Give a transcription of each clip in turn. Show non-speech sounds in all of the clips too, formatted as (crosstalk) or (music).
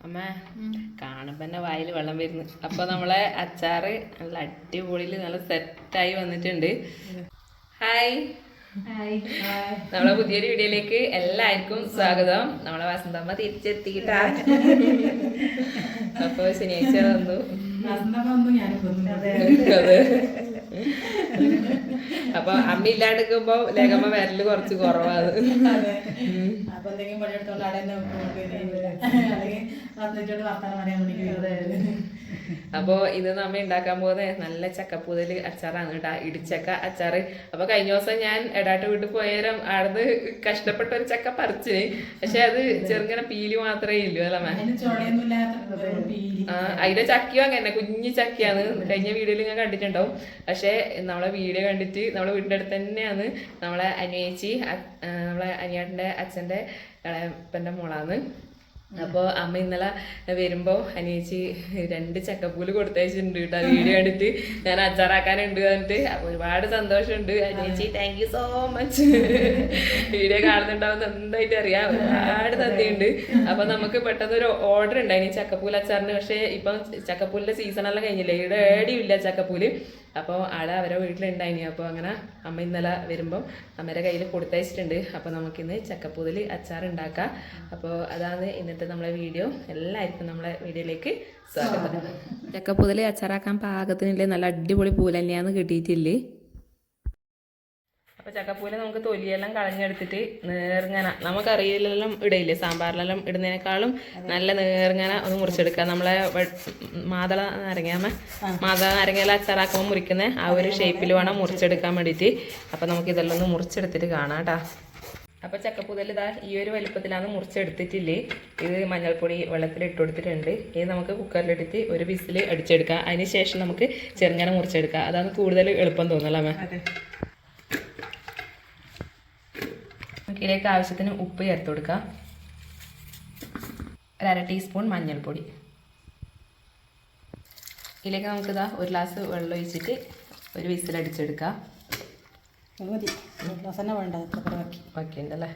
അമ്മ കാണുമ്പോ തന്നെ വായിൽ വെള്ളം വരുന്നു. അപ്പോൾ നമ്മളെ അച്ചാറ് നല്ല അടിപൊളിയിൽ നല്ല സെറ്റായി വന്നിട്ടുണ്ട്. ഹായ്. നമ്മളെ പുതിയൊരു വീഡിയോയിലേക്ക് എല്ലാവർക്കും സ്വാഗതം. നമ്മളെ വസന്തമ്മ തിരിച്ചെത്തിയിട്ടാ. (laughs) അപ്പോൾ ശനിയാഴ്ച വന്നു. അതെ. അപ്പൊ അമ്മ ഇല്ലാണ്ടിരിക്കുമ്പോ ലേഖമ്മ വരൽ കുറച്ച് കുറവാണ് അപ്പൊ എന്തെങ്കിലും പണിയെടുത്തോണ്ട് അവിടെ തന്നെ അല്ലെങ്കിൽ വന്നിട്ടോട് വർത്താനം പറയാൻ വേണ്ടി അപ്പോ ഇത് നമ്മ ഉണ്ടാക്കാൻ പോകുന്നത് നല്ല ചക്കപ്പൂതൽ അച്ചാറാണ് കേട്ടാ ഇടിച്ചക്ക അച്ചാറ്. അപ്പോൾ കഴിഞ്ഞ ദിവസം ഞാൻ എടാട്ട് വീട്ടിൽ പോയാലും അവിടുന്ന് കഷ്ടപ്പെട്ട ഒരു ചക്ക പറിച്ചിന്. പക്ഷെ അത് ചെറുങ്ങനെ പീലി മാത്രമേ ഇല്ലു അല്ല മാം അതിന്റെ ചക്കയും അങ്ങനെ കുഞ്ഞു ചക്കയാണ്. കഴിഞ്ഞ വീഡിയോയിൽ ഞാൻ കണ്ടിട്ടുണ്ടാവും. പക്ഷെ നമ്മളെ വീഡിയോ കണ്ടിട്ട് നമ്മളെ വീടിന്റെ അടുത്ത് തന്നെയാണ് നമ്മളെ അനിയേച്ചി നമ്മളെ അനിയാട്ടിന്റെ അച്ഛന്റെ ഇളയപ്പന്റെ മോളാണ്. അപ്പോൾ അമ്മ ഇന്നലെ വരുമ്പോൾ അനിയേച്ചി രണ്ട് ചക്കപ്പൂൽ കൊടുത്തയച്ചിട്ടുണ്ട് കേട്ടോ. വീഡിയോ കണ്ടിട്ട് ഞാൻ അച്ചാറാക്കാനുണ്ട് അപ്പൊ ഒരുപാട് സന്തോഷമുണ്ട്. അനിയേച്ചി thank you so much video കാണുന്നുണ്ടാവും എന്തായിട്ട് അറിയാം. ഒരുപാട് നന്ദിയുണ്ട്. അപ്പൊ നമുക്ക് പെട്ടെന്ന് ഒരു ഓർഡർ ഉണ്ടായി ചക്കപ്പൂൽ അച്ചാറിന്. പക്ഷേ ഇപ്പം ചക്കപ്പൂലിന്റെ സീസൺ എല്ലാം കഴിഞ്ഞില്ലേ? ഇവിടെ ഏടിയില്ല ചക്കപ്പൂൽ. അപ്പോൾ ആടെ അവരെ വീട്ടിലുണ്ടായിനി. അപ്പോൾ അങ്ങനെ അമ്മ ഇന്നലെ വരുമ്പം അമ്മയുടെ കയ്യിൽ കൊടുത്തയച്ചിട്ടുണ്ട്. അപ്പോൾ നമുക്കിന്ന് ചക്കപ്പൂതിൽ അച്ചാർ ഉണ്ടാക്കാം. അപ്പോൾ അതാണ് ഇന്നത്തെ നമ്മളെ വീഡിയോ. എല്ലാവർക്കും നമ്മളെ വീഡിയോയിലേക്ക് സ്വാഗതം. ചക്കപ്പൂതിൽ അച്ചാറാക്കാൻ പാകത്തിനില്ലേ? നല്ല അടിപൊളി പൂലന്നെയാന്ന് കിട്ടിയിട്ടില്ലേ? അപ്പോൾ ചക്കപ്പൂല നമുക്ക് തൊലിയെല്ലാം കളഞ്ഞെടുത്തിട്ട് നേർങ്ങന. നമുക്കറിയില്ലെല്ലാം ഇടയില്ലേ? സാമ്പാറിലെല്ലാം ഇടുന്നതിനേക്കാളും നല്ല നേർങ്ങന ഒന്ന് മുറിച്ചെടുക്കുക. നമ്മളെ മാതള നാരങ്ങ മാതള നാരങ്ങയിലെ അച്ചാറാക്കുമ്പോൾ മുറിക്കുന്ന ആ ഒരു ഷേപ്പിൽ വേണം മുറിച്ചെടുക്കാൻ വേണ്ടിയിട്ട്. അപ്പോൾ നമുക്ക് ഇതെല്ലാം ഒന്ന് മുറിച്ചെടുത്തിട്ട് കാണാം കേട്ടോ. അപ്പോൾ ചക്കപ്പൂതൽ ഇതാ ഈ ഒരു വലുപ്പത്തിലാണ് മുറിച്ചെടുത്തിട്ടില്ലേ? ഇത് മഞ്ഞൾപ്പൊടി വെള്ളത്തിൽ ഇട്ട് കൊടുത്തിട്ടുണ്ട്. ഇത് നമുക്ക് കുക്കറിലിട്ടിട്ട് ഒരു വിസിൽ അടിച്ചെടുക്കാം. അതിന് ശേഷം നമുക്ക് ചെറുങ്ങനെ മുറിച്ചെടുക്കാം. അതാണ് കൂടുതൽ എളുപ്പം തോന്നല്ലേ അമ്മ നമുക്ക് ഇതിലേക്ക് ആവശ്യത്തിന് ഉപ്പ് ചേർത്ത് കൊടുക്കുക. ഒരു അര ടീസ്പൂൺ മഞ്ഞൾപ്പൊടി. ഇതിലേക്ക് നമുക്കിതാ ഒരു ഗ്ലാസ് വെള്ളം ഒഴിച്ചിട്ട് ഒരു വിസിലടിച്ചെടുക്കാം മതി. ഗ്ലാസ് തന്നെ വേണ്ട. അത്ര ബാക്കി. ഓക്കെ ഉണ്ടല്ലേ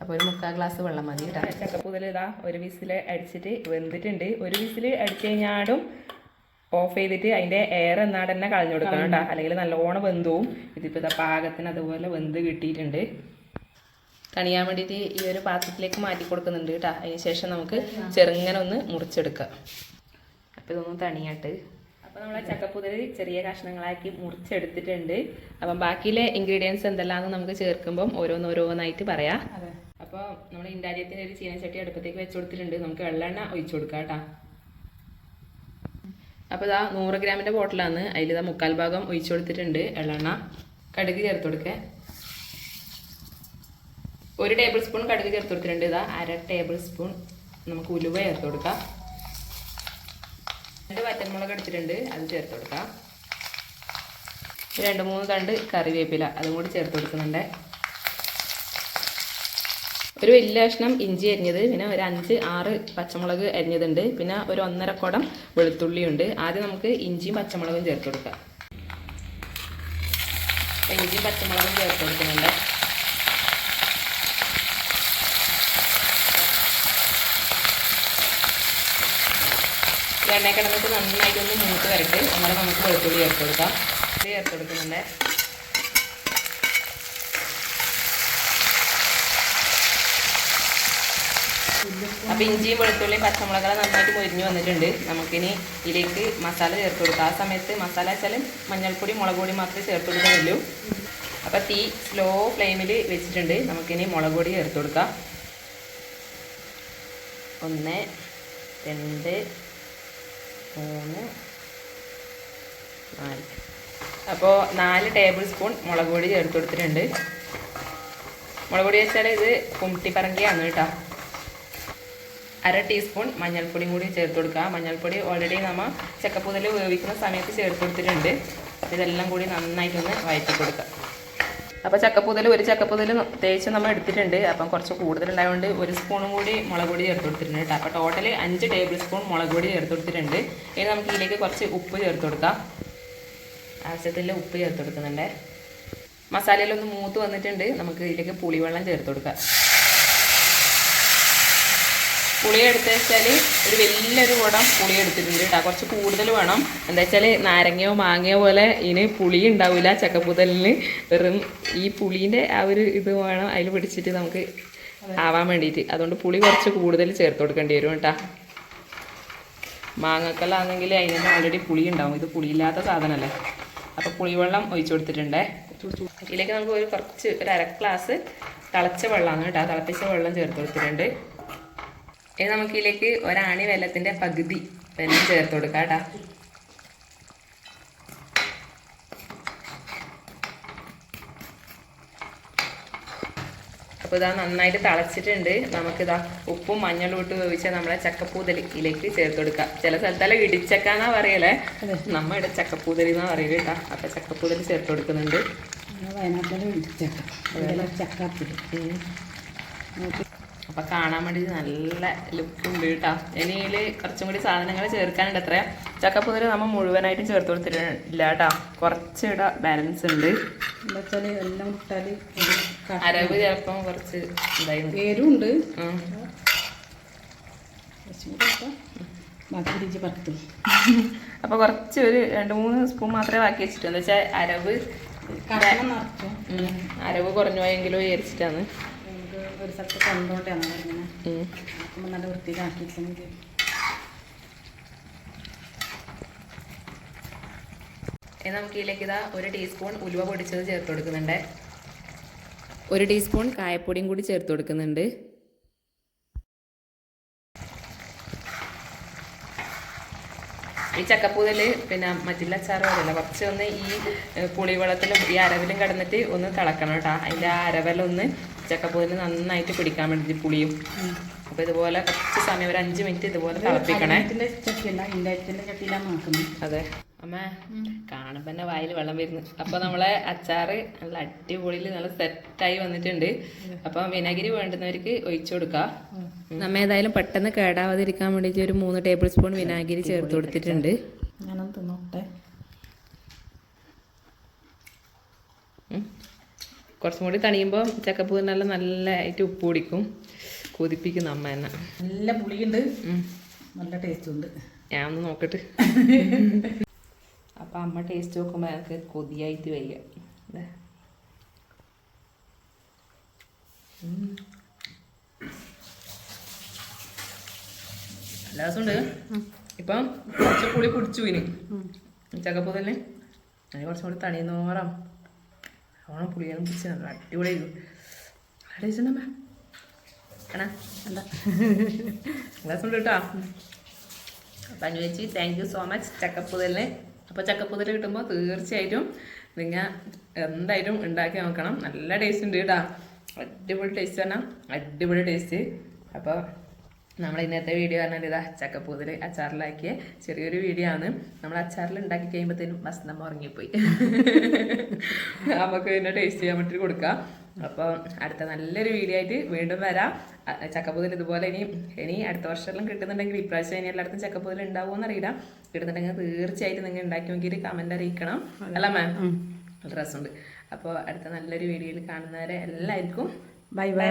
അപ്പോൾ ഒരു മുക്കാൽ ഗ്ലാസ് വെള്ളം മതി കേട്ടോ. ചക്കപ്പൂതൽ ഇതാ ഒരു വിസിൽ അടിച്ചിട്ട് വെന്തിട്ടുണ്ട്. ഒരു വിസിൽ അടിച്ചു കഴിഞ്ഞാടും ഓഫ് ചെയ്തിട്ട് അതിന്റെ എയർ എന്നാട് തന്നെ കളഞ്ഞു കൊടുക്കണം കേട്ടോ. അല്ലെങ്കിൽ നല്ലോണം വെന്തുവും. ഇതിപ്പോൾ ഇതാ പാകത്തിന് അതുപോലെ വെന്ത് കിട്ടിയിട്ടുണ്ട്. തണിയാൻ വേണ്ടിയിട്ട് ഈ ഒരു പാത്രത്തിലേക്ക് മാറ്റി കൊടുക്കുന്നുണ്ട് കേട്ടോ. അതിന് ശേഷം നമുക്ക് ചെറുങ്ങനെ ഒന്ന് മുറിച്ചെടുക്കാം. അപ്പോൾ ഇതൊന്ന് തണിയാട്ട്. അപ്പോൾ നമ്മൾ ചക്കപ്പുതിരി ചെറിയ കഷ്ണങ്ങളാക്കി മുറിച്ചെടുത്തിട്ടുണ്ട്. അപ്പം ബാക്കിയിലെ ഇൻഗ്രീഡിയൻസ് എന്തെല്ലാമെന്ന് നമുക്ക് ചേർക്കുമ്പം ഓരോന്നോരോന്നായിട്ട് പറയാം. അപ്പോൾ നമ്മൾ ഇൻഡാരിയത്തിന്റെ ഒരു ചീനച്ചട്ടി അടുപ്പത്തേക്ക് വെച്ച് കൊടുത്തിട്ടുണ്ട്. നമുക്ക് വെള്ളെണ്ണ ഒഴിച്ചു കൊടുക്കാം കേട്ടോ. അപ്പോൾ ഇതാ നൂറ് ഗ്രാമിന്റെ ബോട്ടിലാണ് അതിൽ ഇതാ മുക്കാൽ ഭാഗം ഒഴിച്ചു കൊടുത്തിട്ടുണ്ട് എള്ളെണ്ണ കടുക് ചേർത്ത് കൊടുക്കുക ഒരു ടേബിൾ സ്പൂൺ കടുക് ചേർത്ത് കൊടുത്തിട്ടുണ്ട് ഇതാ അര ടേബിൾ സ്പൂൺ നമുക്ക് ഉലുവ ചേർത്ത് കൊടുക്കാം രണ്ട് വറ്റൻമുളക് എടുത്തിട്ടുണ്ട് അത് ചേർത്ത് കൊടുക്കാം രണ്ട് മൂന്ന് തണ്ട് കറിവേപ്പില അതും കൂടി ചേർത്ത് കൊടുക്കുന്നുണ്ട് ഒരു വലിയ കഷ്ണം ഇഞ്ചി അരിഞ്ഞത് പിന്നെ ഒരു അഞ്ച് ആറ് പച്ചമുളക് അരിഞ്ഞതുണ്ട്. പിന്നെ ഒരു ഒന്നര കുടം വെളുത്തുള്ളിയുണ്ട്. ആദ്യം നമുക്ക് ഇഞ്ചിയും പച്ചമുളകും ചേർത്ത് കൊടുക്കാം ഇഞ്ചിയും പച്ചമുളകും ചേർത്ത് കൊടുക്കുന്നുണ്ട് എണ്ണ കിടന്നിട്ട് നന്നായിട്ടൊന്ന് മൂത്ത് വരട്ട്. അങ്ങനെ നമുക്ക് വെളുത്തുള്ളി ചേർത്ത് കൊടുക്കാം. ഇത് ചേർത്ത് കൊടുക്കുന്നുണ്ട്. അപ്പോൾ ഇഞ്ചിയും വെളുത്തുള്ളിയും പച്ചമുളകെല്ലാം നന്നായിട്ട് മൊരിഞ്ഞ് വന്നിട്ടുണ്ട്. നമുക്കിനി ഇതിലേക്ക് മസാല ചേർത്ത് കൊടുക്കാം. ആ സമയത്ത് മസാല വെച്ചാൽ മഞ്ഞൾപ്പൊടി മുളക് പൊടി മാത്രമേ ചേർത്ത് കൊടുക്കുന്നുള്ളൂ അപ്പോൾ തീ സ്ലോ ഫ്ലെയിമിൽ വെച്ചിട്ടുണ്ട്. നമുക്കിനി മുളക് പൊടി ചേർത്ത് കൊടുക്കാം. ഒന്ന് രണ്ട് മൂന്ന് നാല്. അപ്പോൾ നാല് ടേബിൾ സ്പൂൺ മുളക് പൊടി ചേർത്ത് കൊടുത്തിട്ടുണ്ട്. മുളക് പൊടി വെച്ചാൽ ഇത് കുമ്മിട്ടിപ്പറങ്കിയാണ് കേട്ടോ. അര ടീസ്പൂൺ മഞ്ഞൾപ്പൊടിയും കൂടി ചേർത്ത് കൊടുക്കുക മഞ്ഞൾപ്പൊടി ഓൾറെഡി നമ്മൾ ചക്കപ്പൂതൽ ഉപയോഗിക്കുന്ന സമയത്ത് ചേർത്ത് കൊടുത്തിട്ടുണ്ട്. ഇതെല്ലാം കൂടി നന്നായിട്ടൊന്ന് വഴറ്റി കൊടുക്കുക അപ്പോൾ ചക്കപ്പൂതൽ ഒരു ചക്കപ്പൂതൽ തേച്ച് നമ്മൾ എടുത്തിട്ടുണ്ട്. അപ്പം കുറച്ച് കൂടുതലുണ്ടായതുകൊണ്ട് ഒരു സ്പൂണും കൂടി മുളക് പൊടി ചേർത്ത് കൊടുത്തിട്ടുണ്ട് കേട്ടോ. അപ്പോൾ ടോട്ടൽ അഞ്ച് ടേബിൾ സ്പൂൺ മുളക് പൊടി ചേർത്ത് കൊടുത്തിട്ടുണ്ട്. ഇനി നമുക്ക് ഇതിലേക്ക് കുറച്ച് ഉപ്പ് ചേർത്ത് കൊടുക്കാം. ആവശ്യത്തിൽ ഉപ്പ് ചേർത്ത് കൊടുക്കുന്നുണ്ട്. മസാലയിലൊന്ന് മൂത്ത് വന്നിട്ടുണ്ട്. നമുക്ക് ഇതിലേക്ക് പുളിവെള്ളം ചേർത്ത് കൊടുക്കാം. പുളി എടുത്ത് വെച്ചാൽ ഒരു വലിയൊരു കുടം പുളി എടുത്തിട്ടുണ്ട് കേട്ടോ. കുറച്ച് കൂടുതൽ വേണം. എന്താ വെച്ചാൽ നാരങ്ങയോ മാങ്ങയോ പോലെ ഇതിന് പുളി ഉണ്ടാവില്ല ചക്കപ്പൂതലിന്. വെറും ഈ പുളീന്റെ ആ ഒരു ഇത് വേണം അതിൽ പിടിച്ചിട്ട് നമുക്ക് ആവാൻ വേണ്ടിയിട്ട്. അതുകൊണ്ട് പുളി കുറച്ച് കൂടുതൽ ചേർത്ത് കൊടുക്കേണ്ടി വരും കേട്ടോ. മാങ്ങക്കല്ലാണെങ്കിൽ അതിന് ഓൾറെഡി പുളി ഉണ്ടാവും. ഇത് പുളിയില്ലാത്ത സാധനമല്ലേ അപ്പോൾ പുളിവെള്ളം ഒഴിച്ചു കൊടുത്തിട്ടുണ്ടേ. ഇതിലേക്ക് നമുക്ക് ഒരു കുറച്ച് ഒരു അര ഗ്ലാസ് തിളച്ച വെള്ളമാണ് കേട്ടോ. തിളപ്പിച്ച വെള്ളം ചേർത്ത് കൊടുത്തിട്ടുണ്ട്. ഇനി നമുക്ക് ഇതിലേക്ക് ഒരാണി വെല്ലത്തിന്റെ പകുതി വെല്ലം ചേർത്ത് കൊടുക്കാം കേട്ടോ. അപ്പോൾ ഇതാ നന്നായിട്ട് തിളച്ചിട്ടുണ്ട്. നമുക്കിതാ ഉപ്പും മഞ്ഞളും ഇട്ട് ഉപയോഗിച്ച നമ്മളെ ചക്കപ്പൂതൽ ഇതിലേക്ക് ചേർത്ത് കൊടുക്കാം. ചില സ്ഥലത്തല്ല ഇടിച്ചക്കാന്നാ പറയലേ. നമ്മളുടെ ചക്കപ്പൂതലി എന്നാ പറയൽ കേട്ടോ. അപ്പം ചക്കപ്പൂതലി ചേർത്ത് കൊടുക്കുന്നുണ്ട്. വയനാട്ടിലെ ഇടിച്ചക്ക. അപ്പൊ കാണാൻ വേണ്ടി നല്ല ലുക്ക് ഉണ്ട് കേട്ടോ. ഇനി ഇതിൽ കുറച്ചും കൂടി സാധനങ്ങൾ ചേർക്കാനുണ്ട് അത്ര. ചക്കപ്പൂതലി നമ്മൾ മുഴുവനായിട്ടും ചേർത്ത് കൊടുത്തിട്ടില്ല കേട്ടോ. കുറച്ചിട ബാലൻസ് ഉണ്ട്. എന്താ വെച്ചാൽ എല്ലാം ഇട്ടാൽ അരവ് ചിലപ്പം കുറച്ച് പരത്തും. അപ്പൊ കുറച്ച് ഒരു രണ്ട് മൂന്ന് സ്പൂൺ മാത്രമേ ബാക്കി വെച്ചിട്ടു എന്താ വെച്ചാൽ അരവ് അരവ് കുറഞ്ഞു പോയെങ്കിലോ വിചാരിച്ചിട്ടാണ്. ഒരു സ്ഥലത്ത് നല്ല നമുക്ക് ഇതിലേക്ക് ഇതാ ഒരു ടീസ്പൂൺ ഉലുവ പൊടിച്ചത് ചേർത്ത് കൊടുക്കുന്നുണ്ട്. ഒരു ടീസ്പൂൺ കായപ്പൊടിയും കൂടി ചേർത്ത് കൊടുക്കുന്നുണ്ട്. ഈ ചക്കപ്പൂതൽ പിന്നെ മറ്റുള്ള അച്ചാറ് പോലെയല്ല കുറച്ച് ഒന്ന് ഈ പുളി പുളിവെള്ളത്തിലും ഈ അരവിലും കിടന്നിട്ട് ഒന്ന് തിളക്കണം കേട്ടോ. അതിന്റെ ആ അരവലൊന്ന് ചക്കപ്പൂതിൽ നന്നായിട്ട് പിടിക്കാൻ വേണ്ടി പുളിയും. അപ്പോൾ ഇതുപോലെ കുറച്ച് സമയം ഒരു അഞ്ച് മിനിറ്റ് ഇതുപോലെ തിളപ്പിക്കണേ. അതെ. അമ്മ കാണുമ്പോ തന്നെ വായിൽ വെള്ളം വരുന്നു. അപ്പൊ നമ്മളെ അച്ചാറ് നല്ല അടിപൊളിയിൽ നല്ല സെറ്റായി വന്നിട്ടുണ്ട്. അപ്പൊ വിനാഗിരി വേണ്ടുന്നവർക്ക് ഒഴിച്ചു കൊടുക്കാം. നമ്മ ഏതായാലും പെട്ടെന്ന് കേടാവാതിരിക്കാൻ വേണ്ടിയിട്ട് ഒരു മൂന്ന് ടേബിൾ സ്പൂൺ വിനാഗിരി ചേർത്ത് കൊടുത്തിട്ടുണ്ട്. ഞാനൊന്ന് തിന്നോട്ടെ. കുറച്ചും കൂടി തണിയുമ്പോൾ ചക്കപ്പൂവിനെല്ലാം നല്ലതായിട്ട് ഉപ്പ് കുടിക്കും കൊതിപ്പിക്കും അമ്മ എന്നെ. നല്ല പുളിയുണ്ട്. നല്ല ടേസ്റ്റ് ഉണ്ട് ഞാൻ ഒന്ന് നോക്കട്ടെ. (laughs) അപ്പൊ അമ്മ ടേസ്റ്റ് നോക്കുമ്പോൾ എനിക്ക് കൊതിയായിട്ട് വയ്യ. ഉണ്ട്. ഇപ്പം കുറച്ച് പുളി കുടിച്ചു ഇനി. ചക്കപ്പൂതല്ലേ അതിന് കുറച്ചും കൂടി തണിയുന്നോറാം ഓണം പുളിയെല്ലാം പിടിച്ച് നല്ല അടിപൊളിയായിരിക്കും നല്ല ടേസ്റ്റ് ഉണ്ടമ്മ എന്താ രസമുണ്ട് കേട്ടോ. അപ്പം അനുവദിച്ച് താങ്ക് യു സോ മച്ച് ചക്കപ്പുതലിന് അപ്പോൾ ചക്കപ്പുതിൽ കിട്ടുമ്പോൾ തീർച്ചയായിട്ടും നിങ്ങൾ എന്തായാലും ഉണ്ടാക്കി നോക്കണം. നല്ല ടേസ്റ്റ് ഉണ്ട് കേട്ടോ. അടിപൊളി ടേസ്റ്റ് തന്നെ അടിപൊളി ടേസ്റ്റ് അപ്പോൾ നമ്മുടെ ഇന്നത്തെ വീഡിയോ പറഞ്ഞാൽ ഇത് ചക്കപ്പൂതൽ അച്ചാറിലാക്കിയ ചെറിയൊരു വീഡിയോ ആണ്. നമ്മൾ അച്ചാറിൽ ഉണ്ടാക്കി കഴിയുമ്പോഴത്തേനും ബസ് നമ്മൾ ഉറങ്ങിപ്പോയി. നമുക്ക് പിന്നെ ടേസ്റ്റ് ചെയ്യാൻ വേണ്ടി കൊടുക്കാം. അപ്പോൾ അടുത്ത നല്ലൊരു വീഡിയോ ആയിട്ട് വീണ്ടും വരാം. ചക്കപ്പൂതിൽ ഇതുപോലെ ഇനി ഇനി അടുത്ത വർഷമെല്ലാം കിട്ടുന്നുണ്ടെങ്കിൽ ഇപ്രാവശ്യം ഇനി എല്ലായിടത്തും ചക്കപ്പൂതിൽ ഉണ്ടാവുമെന്ന് അറിയില്ല. കിട്ടുന്നുണ്ടെങ്കിൽ തീർച്ചയായിട്ടും നിങ്ങൾ ഉണ്ടാക്കി നോക്കിയിട്ട് കമന്റ് അറിയിക്കണം. അല്ല മാം നല്ല രസമുണ്ട്. അപ്പോൾ അടുത്ത നല്ലൊരു വീഡിയോയിൽ കാണുന്നവരെ എല്ലാവർക്കും ബൈ ബൈ